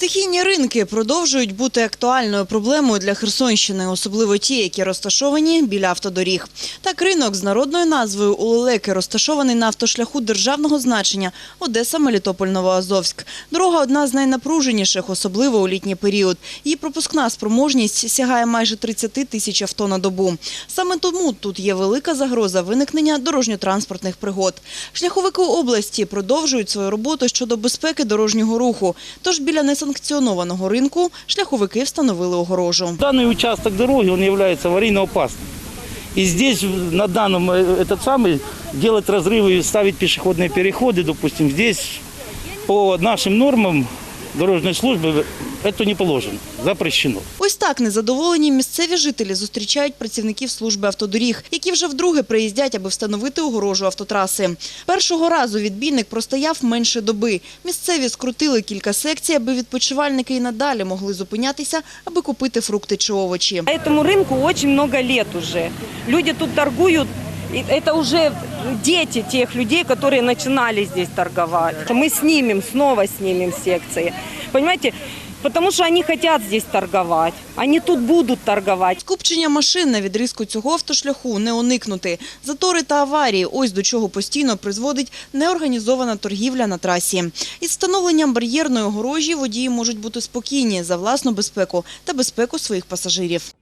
Стихійні ринки продовжують бути актуальною проблемою для Херсонщини, особливо ті, які розташовані біля автодоріг. Так, ринок з народною назвою Улелеки розташований на автошляху державного значення Одеса, Мелітополь, Новоазовськ. Дорога одна з найнапруженіших, особливо у літній період. Її пропускна спроможність сягає майже 30 тисяч авто на добу. Саме тому тут є велика загроза виникнення дорожньо-транспортних пригод. Шляховики області продовжують свою роботу щодо безпеки дорожнього руху. Тож біля несанкціонованого ринку шляховики встановили огорожу. Данный участок дороги, он является аварийно опасным. И здесь на данном э, этот самый делать разрывы, ставить пешеходные переходы, допустим, здесь по нашим нормам дорожной службы это не положено, запрещено. Ось так незадоволені місцеві жителі зустрічають працівників служби автодоріг, які вже вдруге приїздять, аби встановити огорожу автотраси. Першого разу відбійник простояв менше доби. Місцеві скрутили кілька секцій, аби відпочивальники і надалі могли зупинятися, аби купити фрукти чи овочі. Этому рынку очень много лет уже. Люди тут торгуют. и Это уже дети тех людей, которые начинали здесь торговать. Мы снимем, снова снимем секции. Понимаете? Потому что они хотят здесь торговать. Они тут будут торговать. Скупчення машин на відрізку цього автошляху не уникнути. Затори та аварії – ось до чого постійно призводить неорганізована торгівля на трасі. Із встановленням бар'єрної огорожі водії можуть бути спокійні за власну безпеку та безпеку своїх пасажирів.